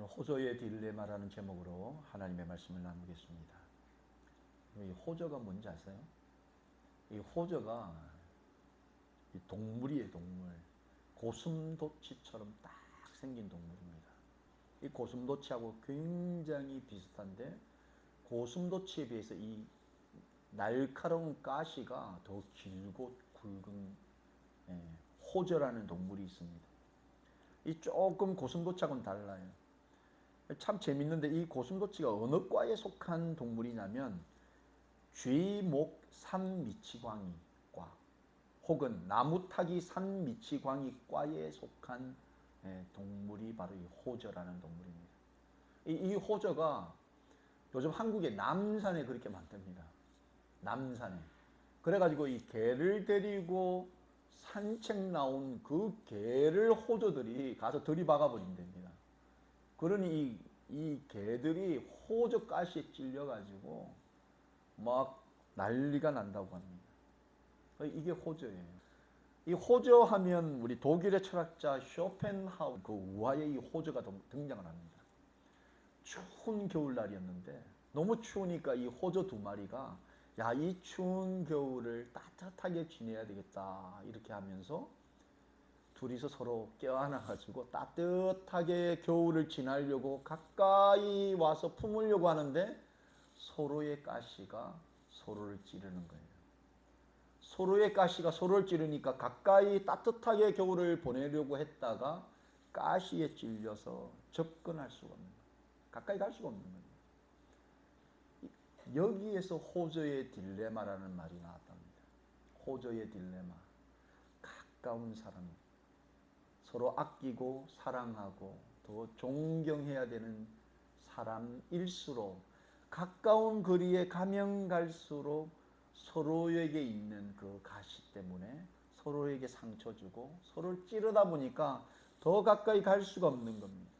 오늘 호저의 딜레마라는 제목으로 하나님의 말씀을 나누겠습니다. 이 호저가 뭔지 아세요? 이 호저가 이 동물이에요, 동물. 고슴도치처럼 딱 생긴 동물입니다. 이 고슴도치하고 굉장히 비슷한데 고슴도치에 비해서 이 날카로운 가시가 더 길고 굵은 예, 호저라는 동물이 있습니다. 이 조금 고슴도치하고는 달라요. 참 재밌는데 이 고슴도치가 어느 과에 속한 동물이냐면 쥐목 산미치광이과 혹은 나무타기 산미치광이과에 속한 예, 동물이 바로 이 호저라는 동물입니다. 이, 이 호저가 요즘 한국의 남산에 그렇게 많답니다. 남산에. 그래가지고 이 개를 데리고 산책 나온 그 개를 호저들이 가서 들이박아 버린답니다. 그러니 이, 이 개들이 호저 가시에 찔려가지고 막 난리가 난다고 합니다. 이게 호저예요. 이 호저 하면 우리 독일의 철학자 쇼펜하우 그 우화에 이 호저가 등장을 합니다. 추운 겨울날이었는데 너무 추우니까 이 호저 두 마리가 야, 이 추운 겨울을 따뜻하게 지내야 되겠다. 이렇게 하면서 둘이서 서로 껴안아가지고 따뜻하게 겨울을 지나려고 가까이 와서 품으려고 하는데 서로의 가시가 서로를 찌르는 거예요. 서로의 가시가 서로를 찌르니까 가까이 따뜻하게 겨울을 보내려고 했다가 가시에 찔려서 접근할 수가 없는 거예요. 가까이 갈 수가 없는 거예요. 여기에서 호저의 딜레마라는 말이 나왔답니다. 호저의 딜레마. 가까운 사람. 서로 아끼고 사랑하고 더 존경해야 되는 사람일수록 가까운 거리에 가면 갈수록 서로에게 있는 그 가시 때문에 서로에게 상처 주고 서로를 찌르다 보니까 더 가까이 갈 수가 없는 겁니다.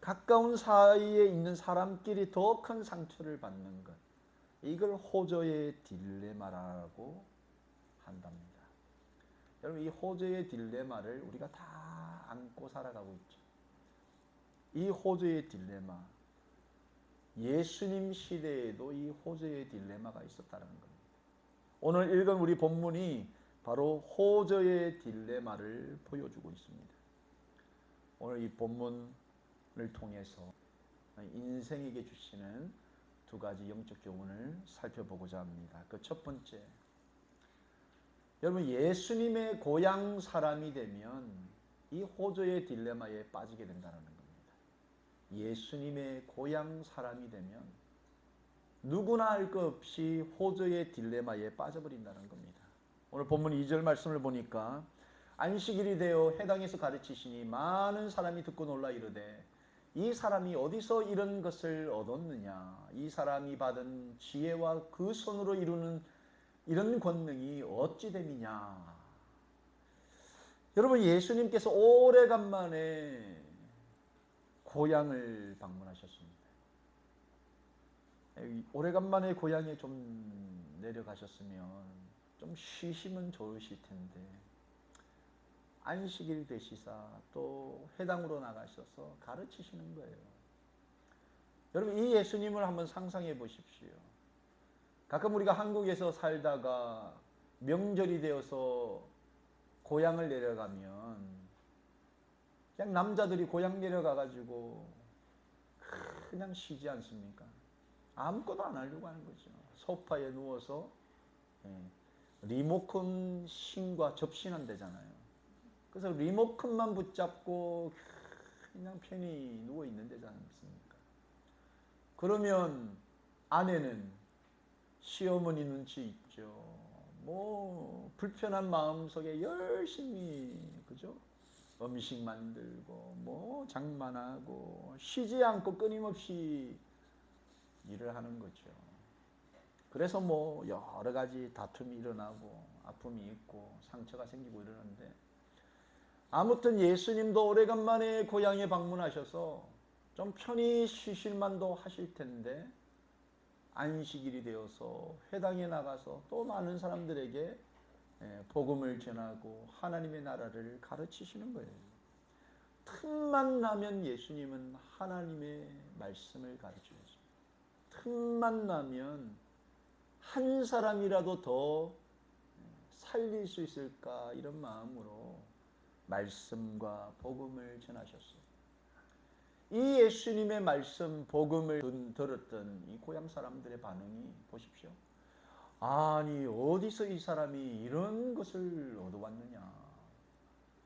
가까운 사이에 있는 사람끼리 더 큰 상처를 받는 것. 이걸 호저의 딜레마라고 한답니다. 여러분, 이 호저의 딜레마를 우리가 다 안고 살아가고 있죠. 이 호저의 딜레마. 예수님 시대에도 이 호저의 딜레마가 있었다는 겁니다. 오늘 읽은 우리 본문이 바로 호저의 딜레마를 보여주고 있습니다. 오늘 이 본문 을 통해서 인생에게 주시는 두 가지 영적 교훈을 살펴보고자 합니다. 그 첫 번째, 여러분 예수님의 고향 사람이 되면 이 호저의 딜레마에 빠지게 된다는 겁니다. 예수님의 고향 사람이 되면 누구나 할 것 없이 호저의 딜레마에 빠져버린다는 겁니다. 오늘 본문 2절 말씀을 보니까 안식일이 되어 해당에서 가르치시니 많은 사람이 듣고 놀라 이르되 이 사람이 어디서 이런 것을 얻었느냐? 이 사람이 받은 지혜와 그 손으로 이루는 이런 권능이 어찌 됨이냐? 여러분 예수님께서 오래간만에 고향을 방문하셨습니다. 오래간만에 고향에 좀 내려가셨으면 좀 쉬시면 좋으실 텐데 안식일 되시사 또 회당으로 나가셔서 가르치시는 거예요. 여러분 이 예수님을 한번 상상해 보십시오. 가끔 우리가 한국에서 살다가 명절이 되어서 고향을 내려가면 그냥 남자들이 고향 내려가 가지고 그냥 쉬지 않습니까? 아무것도 안 하려고 하는 거죠. 소파에 누워서 예, 리모컨 신과 접신한대잖아요. 그래서 리모컨만 붙잡고 그냥 편히 누워 있는 데지 않습니까? 그러면 아내는 시어머니 눈치 있죠. 뭐 불편한 마음 속에 열심히 그죠? 음식 만들고 뭐 장만하고 쉬지 않고 끊임없이 일을 하는 거죠. 그래서 뭐 여러 가지 다툼이 일어나고 아픔이 있고 상처가 생기고 이러는데 아무튼 예수님도 오래간만에 고향에 방문하셔서 좀 편히 쉬실 만도 하실 텐데 안식일이 되어서 회당에 나가서 또 많은 사람들에게 예, 복음을 전하고 하나님의 나라를 가르치시는 거예요. 틈만 나면 예수님은 하나님의 말씀을 가르치셨습니다. 틈만 나면 한 사람이라도 더 살릴 수 있을까 이런 마음으로 말씀과 복음을 전하셨어요. 이 예수님의 말씀 복음을 든- 들었던 이 고향 사람들의 반응이 보십시오. 아니 어디서 이 사람이 이런 것을 얻어왔느냐?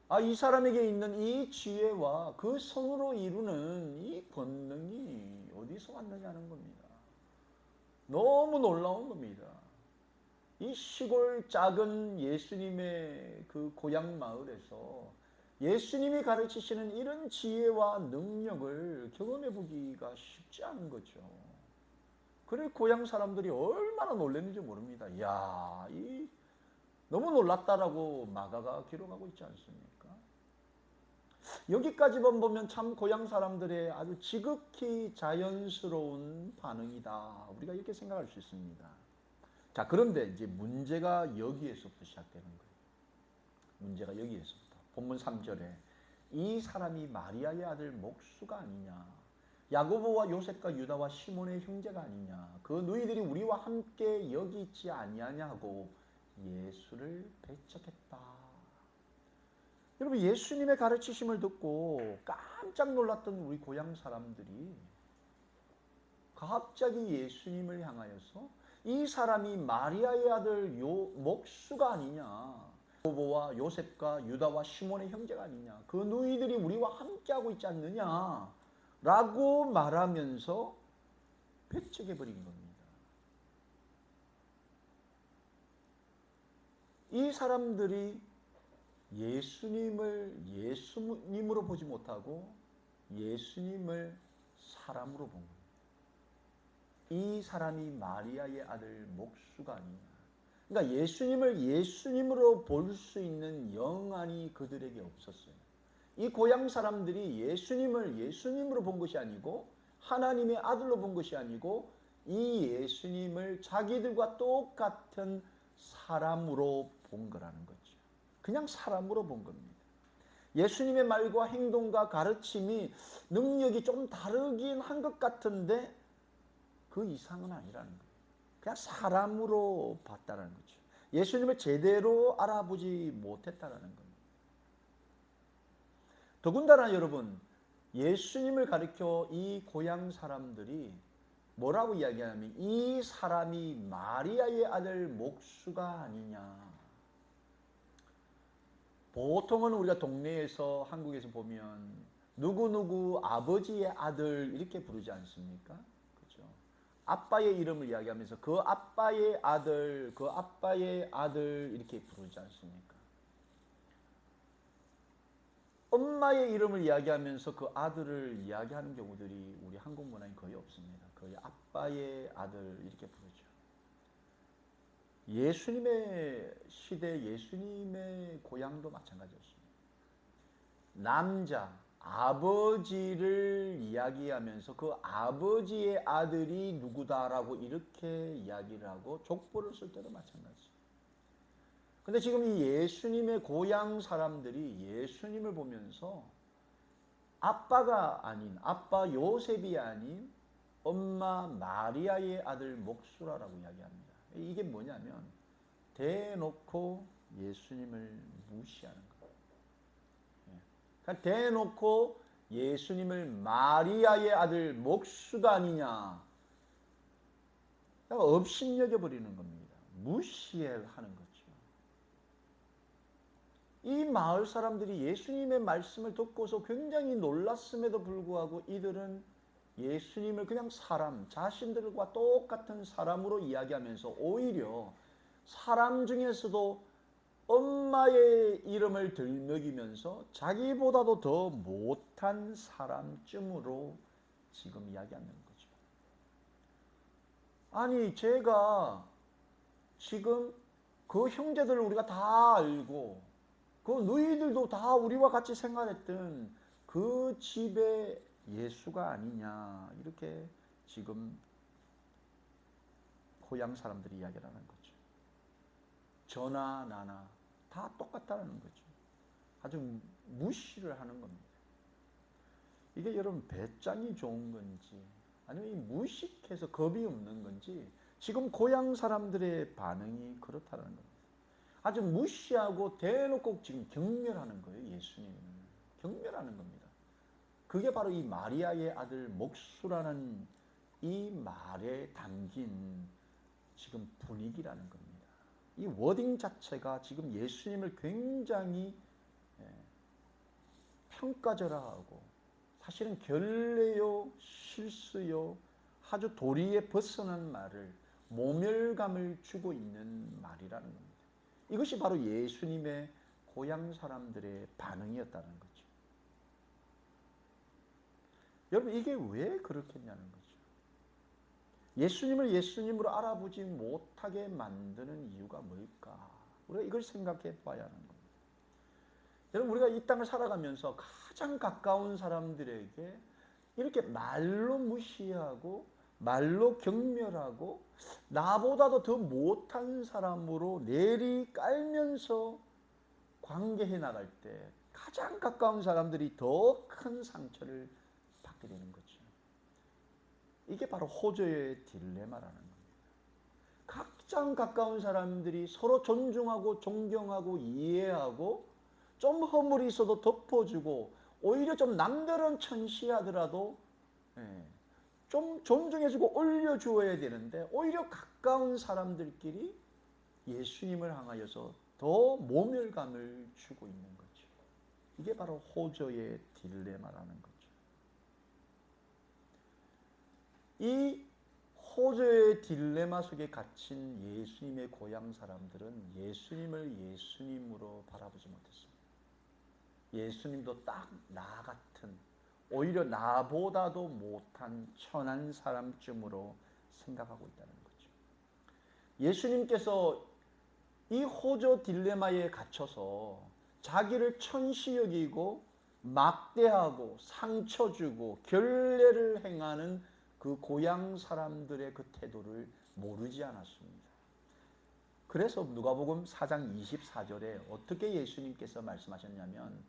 아 이 사람에게 있는 이 지혜와 그 손으로 이루는 이 권능이 어디서 왔느냐는 겁니다. 너무 놀라운 겁니다. 이 시골 작은 예수님의 그 고향 마을에서 예수님이 가르치시는 이런 지혜와 능력을 경험해 보기가 쉽지 않은 거죠. 그래 고향 사람들이 얼마나 놀랐는지 모릅니다. 야, 이 너무 놀랐다라고 마가가 기록하고 있지 않습니까? 여기까지만 보면 참 고향 사람들의 아주 지극히 자연스러운 반응이다. 우리가 이렇게 생각할 수 있습니다. 자, 그런데 이제 문제가 여기에서부터 시작되는 거예요. 문제가 여기에서부터. 본문 3절에 이 사람이 마리아의 아들 목수가 아니냐. 야고보와 요셉과 유다와 시몬의 형제가 아니냐. 그 너희들이 우리와 함께 여기 있지 아니하냐고 예수를 배척했다. 여러분 예수님의 가르치심을 듣고 깜짝 놀랐던 우리 고향 사람들이 갑자기 예수님을 향하여서 이 사람이 마리아의 아들 요 목수가 아니냐. 야고보와 요셉과 유다와 시몬의 형제가 아니냐. 그 너희들이 우리와 함께하고 있지 않느냐. 라고 말하면서 배척해 버린 겁니다. 이 사람들이 예수님을 예수님으로 보지 못하고 예수님을 사람으로 본 겁니다. 이 사람이 마리아의 아들 목수가 아니냐. 그러니까 예수님을 예수님으로 볼 수 있는 영안이 그들에게 없었어요. 이 고향 사람들이 예수님을 예수님으로 본 것이 아니고 하나님의 아들로 본 것이 아니고 이 예수님을 자기들과 똑같은 사람으로 본 거라는 거죠. 그냥 사람으로 본 겁니다. 예수님의 말과 행동과 가르침이 능력이 좀 다르긴 한 것 같은데 그 이상은 아니라는 거예요. 그냥 사람으로 봤다는 거죠. 예수님을 제대로 알아보지 못했다는 겁니다. 더군다나 여러분, 예수님을 가리켜 이 고향 사람들이 뭐라고 이야기하냐면 이 사람이 마리아의 아들 목수가 아니냐. 보통은 우리가 동네에서 한국에서 보면 누구누구 아버지의 아들 이렇게 부르지 않습니까? 아빠의 이름을 이야기하면서 그 아빠의 아들, 그 아빠의 아들 이렇게 부르지 않습니까? 엄마의 이름을 이야기하면서 그 아들을 이야기하는 경우들이 우리 한국 문화에 거의 없습니다. 거의 아빠의 아들 이렇게 부르죠. 예수님의 시대, 예수님의 고향도 마찬가지였습니다. 남자, 아버지를 이야기하면서 그 아버지의 아들이 누구다라고 이렇게 이야기를 하고 족보를 쓸 때도 마찬가지죠. 근데 지금 이 예수님의 고향 사람들이 예수님을 보면서 아빠가 아닌 아빠 요셉이 아닌 엄마 마리아의 아들 목수라라고 이야기합니다. 이게 뭐냐면 대놓고 예수님을 무시하는 대놓고 예수님을 마리아의 아들 목수가 아니냐. 업신여겨 버리는 겁니다. 무시하는 거죠. 이 마을 사람들이 예수님의 말씀을 듣고서 굉장히 놀랐음에도 불구하고 이들은 예수님을 그냥 사람, 자신들과 똑같은 사람으로 이야기하면서 오히려 사람 중에서도 엄마의 이름을 들먹이면서 자기보다도 더 못한 사람쯤으로 지금 이야기하는 거죠. 아니, 제가 지금 그 형제들을 우리가 다 알고 그 너희들도 다 우리와 같이 생활했던 그 집의 예수가 아니냐 이렇게 지금 고향 사람들이 이야기를 하는 거죠. 저나 나나 다 똑같다는 거죠. 아주 무시를 하는 겁니다. 이게 여러분 배짱이 좋은 건지 아니면 이 무식해서 겁이 없는 건지 지금 고향 사람들의 반응이 그렇다는 겁니다. 아주 무시하고 대놓고 지금 경멸하는 거예요. 예수님을 경멸하는 겁니다. 그게 바로 이 마리아의 아들 목수라는 이 말에 담긴 지금 분위기라는 겁니다. 이 워딩 자체가 지금 예수님을 굉장히 예, 평가절하 하고 사실은 결례요 실수요 아주 도리에 벗어난 말을 모멸감을 주고 있는 말이라는 겁니다. 이것이 바로 예수님의 고향 사람들의 반응이었다는 거죠. 여러분 이게 왜 그렇겠냐는 거죠. 예수님을 예수님으로 알아보지 못하게 만드는 이유가 뭘까? 우리가 이걸 생각해 봐야 하는 겁니다. 여러분 우리가 이 땅을 살아가면서 가장 가까운 사람들에게 이렇게 말로 무시하고 말로 경멸하고 나보다도 더 못한 사람으로 내리 깔면서 관계해 나갈 때 가장 가까운 사람들이 더 큰 상처를 받게 되는 거죠. 이게 바로 호저의 딜레마라는 겁니다. 가장 가까운 사람들이 서로 존중하고 존경하고 이해하고 좀 허물이 있어도 덮어주고 오히려 좀 남들은 천시하더라도 예, 좀 존중해주고 올려주어야 되는데 오히려 가까운 사람들끼리 예수님을 향하여서 더 모멸감을 주고 있는 거죠. 이게 바로 호저의 딜레마라는 거죠. 이 호저의 딜레마 속에 갇힌 예수님의 고향 사람들은 예수님을 예수님으로 바라보지 못했습니다. 예수님도 딱 나 같은 오히려 나보다도 못한 천한 사람쯤으로 생각하고 있다는 거죠. 예수님께서 이 호저 딜레마에 갇혀서 자기를 천시 여기고 막대하고 상처 주고 결례를 행하는 그 고향 사람들의 그 태도를 모르지 않았습니다. 그래서 누가복음 4장 24절에 어떻게 예수님께서 말씀하셨냐면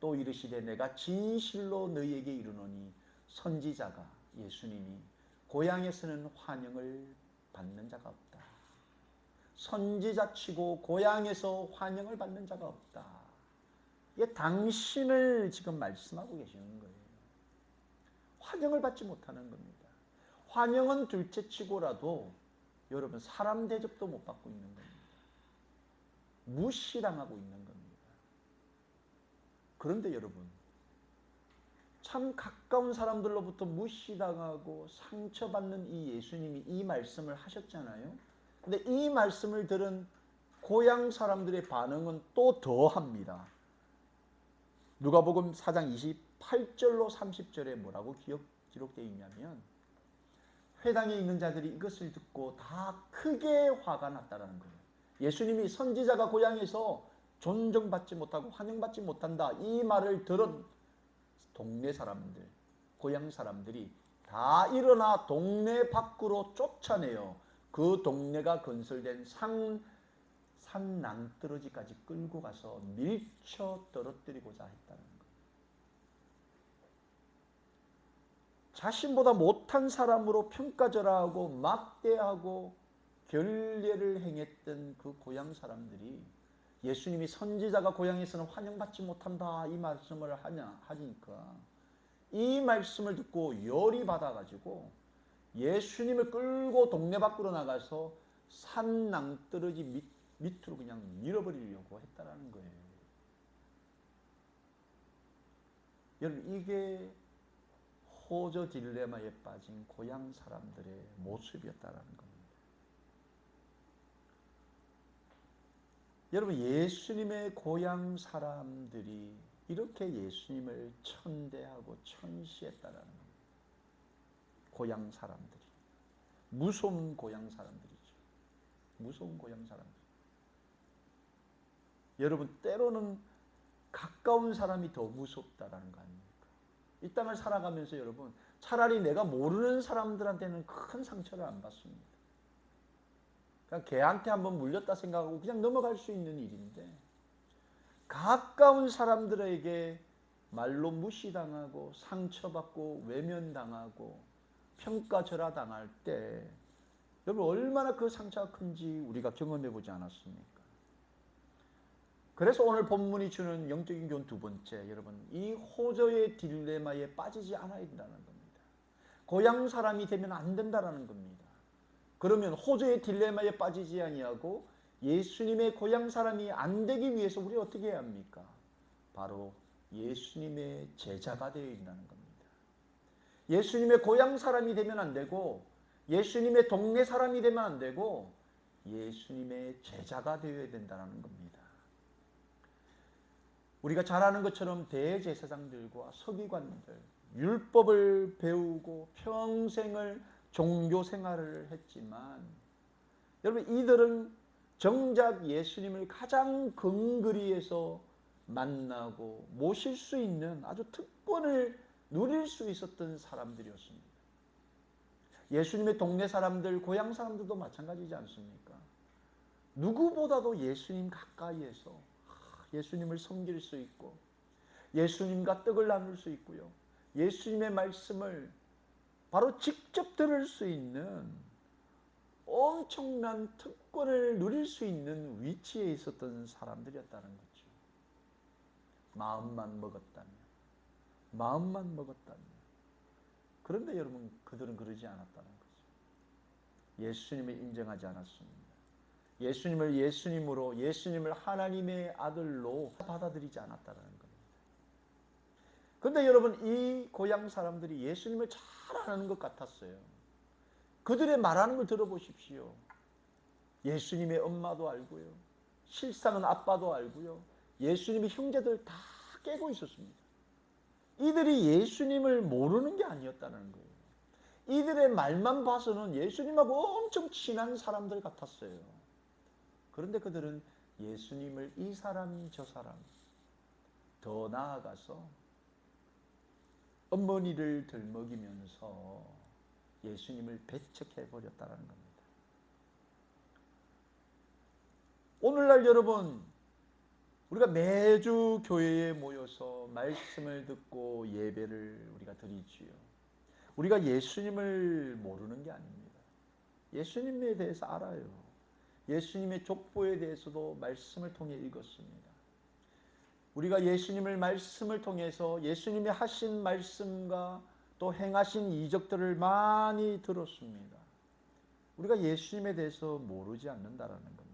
또 이르시되 내가 진실로 너희에게 이르노니 선지자가 예수님이 고향에서는 환영을 받는 자가 없다. 선지자 치고 고향에서 환영을 받는 자가 없다. 이게 당신을 지금 말씀하고 계시는 거예요. 환영을 받지 못하는 겁니다. 환영은 둘째 치고라도 여러분 사람 대접도 못 받고 있는 겁니다. 무시당하고 있는 겁니다. 그런데 여러분, 참 가까운 사람들로부터 무시당하고 상처받는 이 예수님이 이 말씀을 하셨잖아요. 근데 이 말씀을 들은 고향 사람들의 반응은 또 더합니다. 누가복음 4장 28절로 30절에 뭐라고 기록, 기록되어 있냐면 회당에 있는 자들이 이것을 듣고 다 크게 화가 났다라는 거예요. 예수님이 선지자가 고향에서 존중받지 못하고 환영받지 못한다. 이 말을 들은 동네 사람들, 고향 사람들이 다 일어나 동네 밖으로 쫓아내요. 그 동네가 건설된 산, 산 낭떠러지까지 끌고 가서 밀쳐 떨어뜨리고자 했다는 거예요. 자신보다 못한 사람으로 평가절하고 막대하고 결례를 행했던 그 고향 사람들이 예수님이 선지자가 고향에서는 환영받지 못한다 이 말씀을 하냐 하니까 이 말씀을 듣고 열이 받아가지고 예수님을 끌고 동네 밖으로 나가서 산 낭떠러지 밑, 밑으로 그냥 밀어버리려고 했다라는 거예요. 여러분 이게 호저 딜레마에 빠진 고향 사람들의 모습이었다라는 겁니다. 여러분 예수님의 고향 사람들이 이렇게 예수님을 천대하고 천시했다라는 겁니다. 고향 사람들이 무서운 고향 사람들이죠. 무서운 고향 사람들. 여러분 때로는 가까운 사람이 더 무섭다라는 거 아닙니까? 이 땅을 살아가면서 여러분 차라리 내가 모르는 사람들한테는 큰 상처를 안 받습니다. 그냥 개한테 한번 물렸다 생각하고 그냥 넘어갈 수 있는 일인데 가까운 사람들에게 말로 무시당하고 상처받고 외면당하고 평가절하당할 때 여러분 얼마나 그 상처가 큰지 우리가 경험해 보지 않았습니까? 그래서 오늘 본문이 주는 영적인 교훈 두 번째 여러분 이 호저의 딜레마에 빠지지 않아야 된다는 겁니다. 고향 사람이 되면 안 된다라는 겁니다. 그러면 호저의 딜레마에 빠지지 아니하고 예수님의 고향 사람이 안 되기 위해서 우리 어떻게 해야 합니까? 바로 예수님의 제자가 되어야 된다는 겁니다. 예수님의 고향 사람이 되면 안 되고 예수님의 동네 사람이 되면 안 되고 예수님의 제자가 되어야 된다는 겁니다. 우리가 잘 아는 것처럼 대제사장들과 서기관들 율법을 배우고 평생을 종교 생활을 했지만 여러분 이들은 정작 예수님을 가장 근거리에서 만나고 모실 수 있는 아주 특권을 누릴 수 있었던 사람들이었습니다. 예수님의 동네 사람들, 고향 사람들도 마찬가지지 않습니까? 누구보다도 예수님 가까이에서 예수님을 섬길 수 있고 예수님과 떡을 나눌 수 있고요. 예수님의 말씀을 바로 직접 들을 수 있는 엄청난 특권을 누릴 수 있는 위치에 있었던 사람들이었다는 거죠. 마음만 먹었다면, 마음만 먹었다면. 그런데 여러분, 그들은 그러지 않았다는 거죠. 예수님을 인정하지 않았습니다. 예수님을 예수님으로, 예수님을 하나님의 아들로 받아들이지 않았다는 겁니다. 근데 여러분, 이 고향 사람들이 예수님을 잘 아는 것 같았어요. 그들의 말하는 걸 들어보십시오. 예수님의 엄마도 알고요. 실상은 아빠도 알고요. 예수님의 형제들 다 깨고 있었습니다. 이들이 예수님을 모르는 게 아니었다는 거예요. 이들의 말만 봐서는 예수님하고 엄청 친한 사람들 같았어요. 그런데 그들은 예수님을 이 사람 저 사람 더 나아가서 어머니를 들먹이면서 예수님을 배척해 버렸다는 겁니다. 오늘날 여러분 우리가 매주 교회에 모여서 말씀을 듣고 예배를 우리가 드리지요. 우리가 예수님을 모르는 게 아닙니다. 예수님에 대해서 알아요. 예수님의 족보에 대해서도 말씀을 통해 읽었습니다. 우리가 예수님을 말씀을 통해서 예수님이 하신 말씀과 또 행하신 이적들을 많이 들었습니다. 우리가 예수님에 대해서 모르지 않는다라는 겁니다.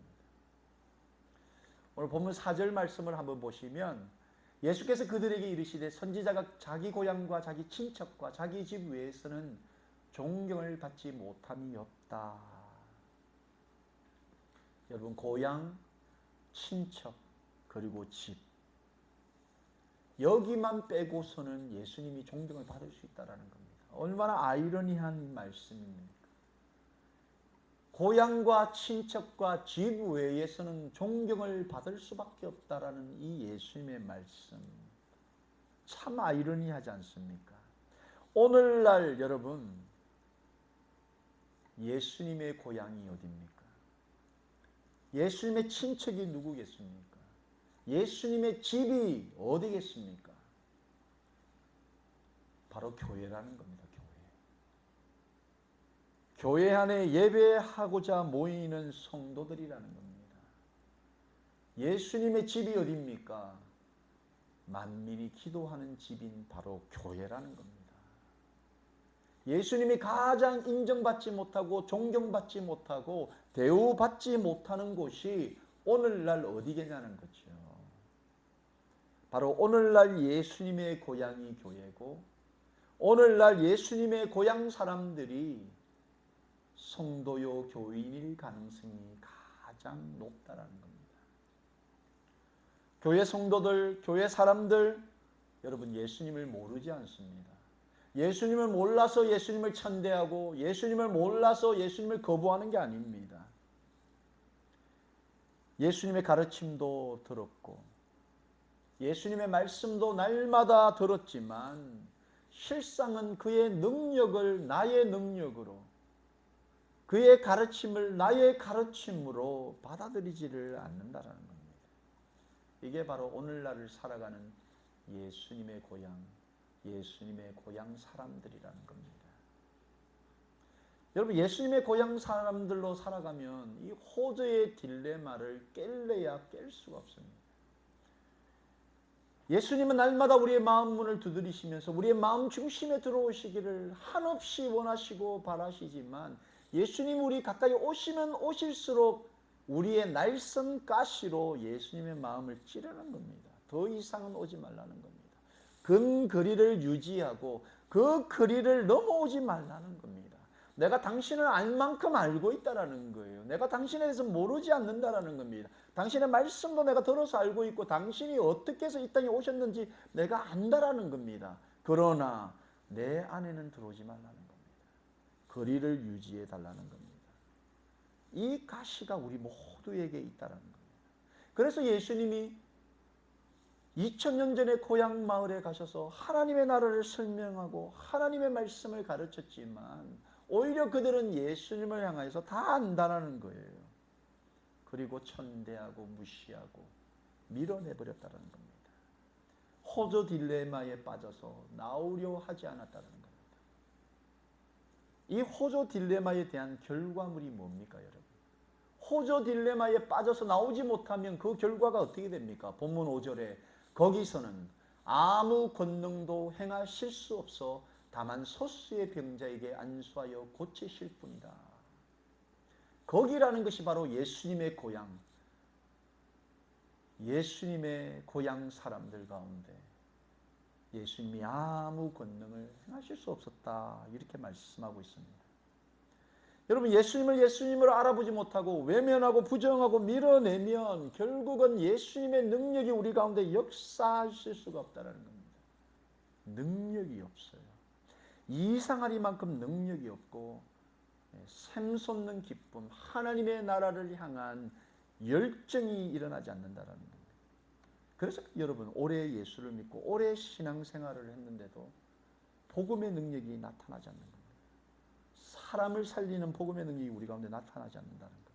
오늘 본문 4절 말씀을 한번 보시면 예수께서 그들에게 이르시되 선지자가 자기 고향과 자기 친척과 자기 집 외에서는 존경을 받지 못함이 없다. 여러분 고향, 친척, 그리고 집 여기만 빼고서는 예수님이 존경을 받을 수 있다라는 겁니다. 얼마나 아이러니한 말씀입니까? 고향과 친척과 집 외에서는 존경을 받을 수밖에 없다라는 이 예수님의 말씀 참 아이러니하지 않습니까? 오늘날 여러분 예수님의 고향이 어디입니까? 예수님의 친척이 누구겠습니까? 예수님의 집이 어디겠습니까? 바로 교회라는 겁니다. 교회. 교회 안에 예배하고자 모이는 성도들이라는 겁니다. 예수님의 집이 어디입니까? 만민이 기도하는 집인 바로 교회라는 겁니다. 예수님이 가장 인정받지 못하고 존경받지 못하고 대우받지 못하는 곳이 오늘날 어디겠냐는 거죠. 바로 오늘날 예수님의 고향이 교회고 오늘날 예수님의 고향 사람들이 성도요 교인일 가능성이 가장 높다라는 겁니다. 교회 성도들, 교회 사람들 여러분 예수님을 모르지 않습니다. 예수님을 몰라서 예수님을 천대하고 예수님을 몰라서 예수님을 거부하는 게 아닙니다. 예수님의 가르침도 들었고 예수님의 말씀도 날마다 들었지만 실상은 그의 능력을 나의 능력으로 그의 가르침을 나의 가르침으로 받아들이지를 않는다라는 겁니다. 이게 바로 오늘날을 살아가는 예수님의 고향, 예수님의 고향 사람들이라는 겁니다. 여러분 예수님의 고향 사람들로 살아가면 이 호저의 딜레마를 깰래야 깰 수가 없습니다. 예수님은 날마다 우리의 마음 문을 두드리시면서 우리의 마음 중심에 들어오시기를 한없이 원하시고 바라시지만 예수님 우리 가까이 오시면 오실수록 우리의 날선 가시로 예수님의 마음을 찌르는 겁니다. 더 이상은 오지 말라는 겁니다. 근 거리를 유지하고 그 거리를 넘어오지 말라는 겁니다. 내가 당신을 알 만큼 알고 있다라는 거예요. 내가 당신에 대해서 모르지 않는다라는 겁니다. 당신의 말씀도 내가 들어서 알고 있고 당신이 어떻게 해서 이 땅에 오셨는지 내가 안다라는 겁니다. 그러나 내 안에는 들어오지 말라는 겁니다. 거리를 유지해 달라는 겁니다. 이 가시가 우리 모두에게 있다라는 겁니다. 그래서 예수님이 2000년 전에 고향 마을에 가셔서 하나님의 나라를 설명하고 하나님의 말씀을 가르쳤지만 오히려 그들은 예수님을 향해서 다 안다라는 거예요. 그리고 천대하고 무시하고 밀어내버렸다는 겁니다. 호조 딜레마에 빠져서 나오려 하지 않았다는 겁니다. 이 호조 딜레마에 대한 결과물이 뭡니까, 여러분? 호조 딜레마에 빠져서 나오지 못하면 그 결과가 어떻게 됩니까? 본문 5절에 거기서는 아무 권능도 행하실 수 없어 다만 소수의 병자에게 안수하여 고치실 뿐이다. 거기라는 것이 바로 예수님의 고향, 예수님의 고향 사람들 가운데 예수님이 아무 권능을 행하실 수 없었다. 이렇게 말씀하고 있습니다. 여러분, 예수님을 예수님으로 알아보지 못하고 외면하고 부정하고 밀어내면 결국은 예수님의 능력이 우리 가운데 역사하실 수가 없다는 겁니다. 능력이 없어요. 이상하리만큼 능력이 없고 샘솟는 기쁨, 하나님의 나라를 향한 열정이 일어나지 않는다라는 겁니다. 그래서 여러분 오래 예수를 믿고 오래 신앙생활을 했는데도 복음의 능력이 나타나지 않는. 사람을 살리는 복음의 능력이 우리 가운데 나타나지 않는다는 겁니다.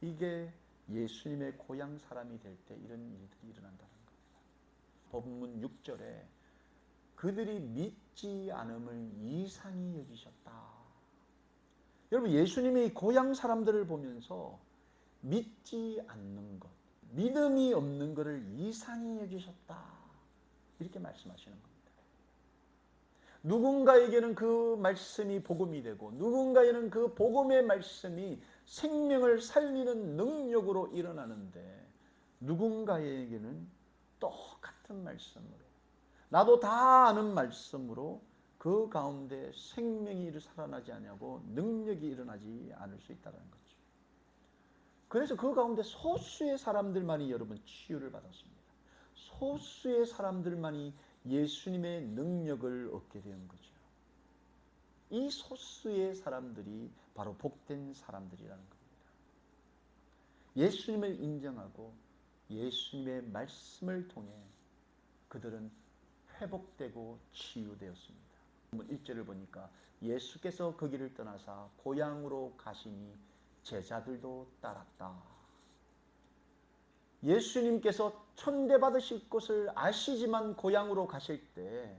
이게 예수님의 고향 사람이 될 때 이런 일들이 일어난다는 겁니다. 본문 6절에 그들이 믿지 않음을 이상히 여기셨다. 여러분 예수님이 고향 사람들을 보면서 믿지 않는 것, 믿음이 없는 것을 이상히 여기셨다. 이렇게 말씀하시는 겁니다. 누군가에게는 그 말씀이 복음이 되고 누군가에는 그 복음의 말씀이 생명을 살리는 능력으로 일어나는데 누군가에게는 똑같은 말씀으로 나도 다 아는 말씀으로 그 가운데 생명이 살아나지 않냐고 능력이 일어나지 않을 수 있다는 거죠. 그래서 그 가운데 소수의 사람들만이 여러분 치유를 받았습니다. 소수의 사람들만이 예수님의 능력을 얻게 된 거죠. 이 소수의 사람들이 바로 복된 사람들이라는 겁니다. 예수님을 인정하고 예수님의 말씀을 통해 그들은 회복되고 치유되었습니다. 1절을 보니까 예수께서 그 길을 떠나사 고향으로 가시니 제자들도 따랐다. 예수님께서 천대 받으실 것을 아시지만 고향으로 가실 때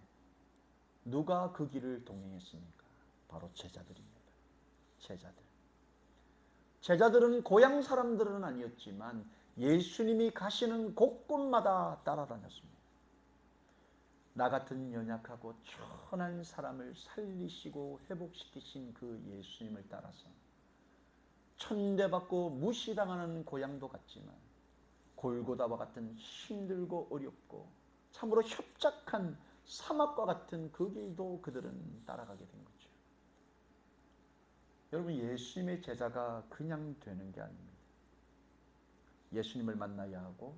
누가 그 길을 동행했습니까? 바로 제자들입니다. 제자들. 제자들은 고향 사람들은 아니었지만 예수님이 가시는 곳곳마다 따라다녔습니다. 나 같은 연약하고 천한 사람을 살리시고 회복시키신 그 예수님을 따라서 천대받고 무시당하는 고향도 같지만 골고다와 같은 힘들고 어렵고 참으로 협착한 사막과 같은 그 길도 그들은 따라가게 된 거죠. 여러분 예수님의 제자가 그냥 되는 게 아닙니다. 예수님을 만나야 하고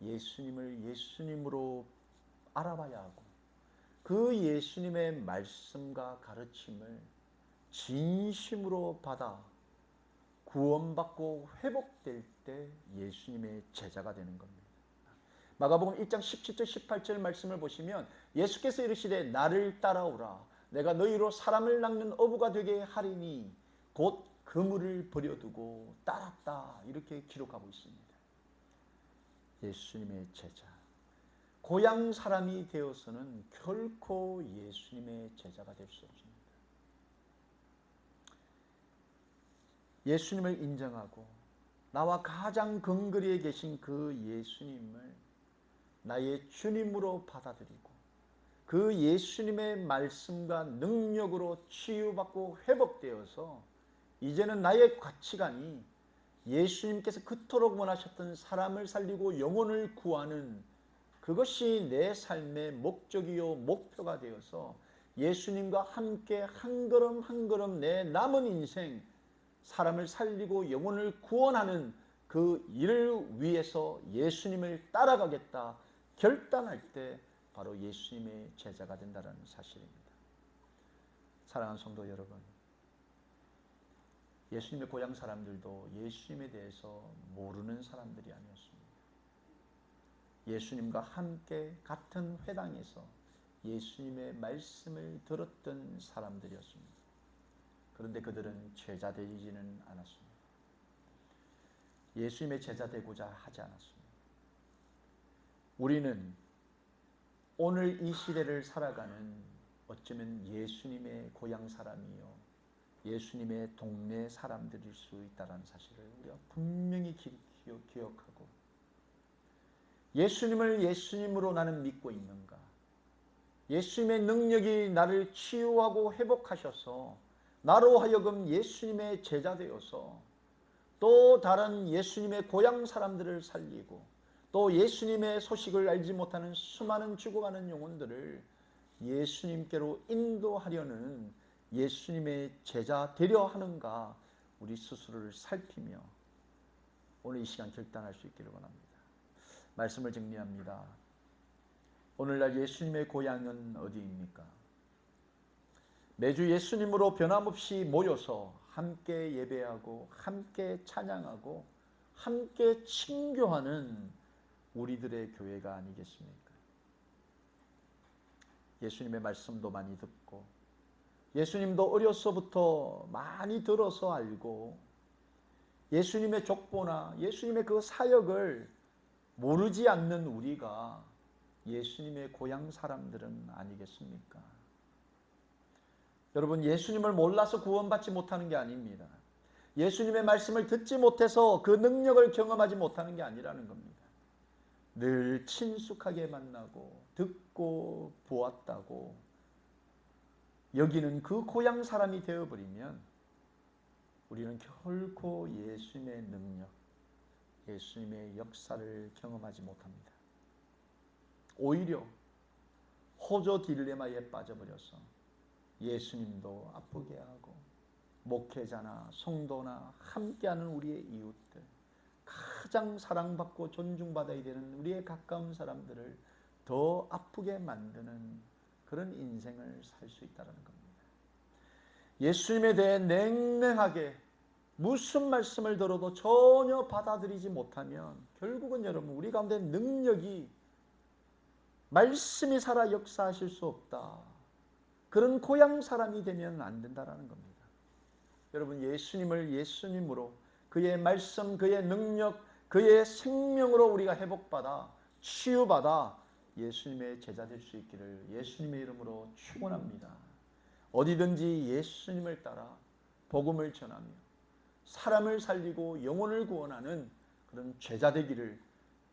예수님을 예수님으로 알아봐야 하고 그 예수님의 말씀과 가르침을 진심으로 받아 구원받고 회복될 때 예수님의 제자가 되는 겁니다. 마가복음 1장 17절 18절 말씀을 보시면 예수께서 이르시되 나를 따라오라 내가 너희로 사람을 낚는 어부가 되게 하리니 곧 그물을 버려두고 따랐다 이렇게 기록하고 있습니다. 예수님의 제자 고향 사람이 되어서는 결코 예수님의 제자가 될 수 없습니다. 예수님을 인정하고 나와 가장 근거리에 계신 그 예수님을 나의 주님으로 받아들이고 그 예수님의 말씀과 능력으로 치유받고 회복되어서 이제는 나의 가치관이 예수님께서 그토록 원하셨던 사람을 살리고 영혼을 구하는 그것이 내 삶의 목적이요 목표가 되어서 예수님과 함께 한 걸음 한 걸음 내 남은 인생 사람을 살리고 영혼을 구원하는 그 일을 위해서 예수님을 따라가겠다 결단할 때 바로 예수님의 제자가 된다는 사실입니다. 사랑하는 성도 여러분, 예수님의 고향 사람들도 예수님에 대해서 모르는 사람들이 아니었습니다. 예수님과 함께 같은 회당에서 예수님의 말씀을 들었던 사람들이었습니다. 그런데 그들은 제자 되지는 않았습니다. 예수님의 제자 되고자 하지 않았습니다. 우리는 오늘 이 시대를 살아가는 어쩌면 예수님의 고향 사람이요. 예수님의 동네 사람들일 수 있다는 사실을 우리가 분명히 기억하고 예수님을 예수님으로 나는 믿고 있는가? 예수님의 능력이 나를 치유하고 회복하셔서 나로 하여금 예수님의 제자 되어서 또 다른 예수님의 고향 사람들을 살리고 또 예수님의 소식을 알지 못하는 수많은 죽어가는 영혼들을 예수님께로 인도하려는 예수님의 제자 되려 하는가 우리 스스로를 살피며 오늘 이 시간 결단할 수 있기를 원합니다. 말씀을 정리합니다. 오늘날 예수님의 고향은 어디입니까? 매주 예수님으로 변함없이 모여서 함께 예배하고 함께 찬양하고 함께 친교하는 우리들의 교회가 아니겠습니까? 예수님의 말씀도 많이 듣고 예수님도 어려서부터 많이 들어서 알고 예수님의 족보나 예수님의 그 사역을 모르지 않는 우리가 예수님의 고향 사람들은 아니겠습니까? 여러분, 예수님을 몰라서 구원받지 못하는 게 아닙니다. 예수님의 말씀을 듣지 못해서 그 능력을 경험하지 못하는 게 아니라는 겁니다. 늘 친숙하게 만나고 듣고 보았다고 여기는 그 고향 사람이 되어버리면 우리는 결코 예수님의 능력, 예수님의 역사를 경험하지 못합니다. 오히려 호조 딜레마에 빠져버려서 예수님도 아프게 하고 목회자나 성도나 함께하는 우리의 이웃들 가장 사랑받고 존중받아야 되는 우리의 가까운 사람들을 더 아프게 만드는 그런 인생을 살 수 있다는 겁니다. 예수님에 대해 냉랭하게 무슨 말씀을 들어도 전혀 받아들이지 못하면 결국은 여러분 우리 가운데 능력이 말씀이 살아 역사하실 수 없다. 그런 고향 사람이 되면 안 된다라는 겁니다. 여러분 예수님을 예수님으로 그의 말씀, 그의 능력, 그의 생명으로 우리가 회복받아 치유받아 예수님의 제자 될 수 있기를 예수님의 이름으로 축원합니다. 어디든지 예수님을 따라 복음을 전하며 사람을 살리고 영혼을 구원하는 그런 제자 되기를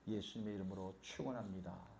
예수님의 이름으로 축원합니다.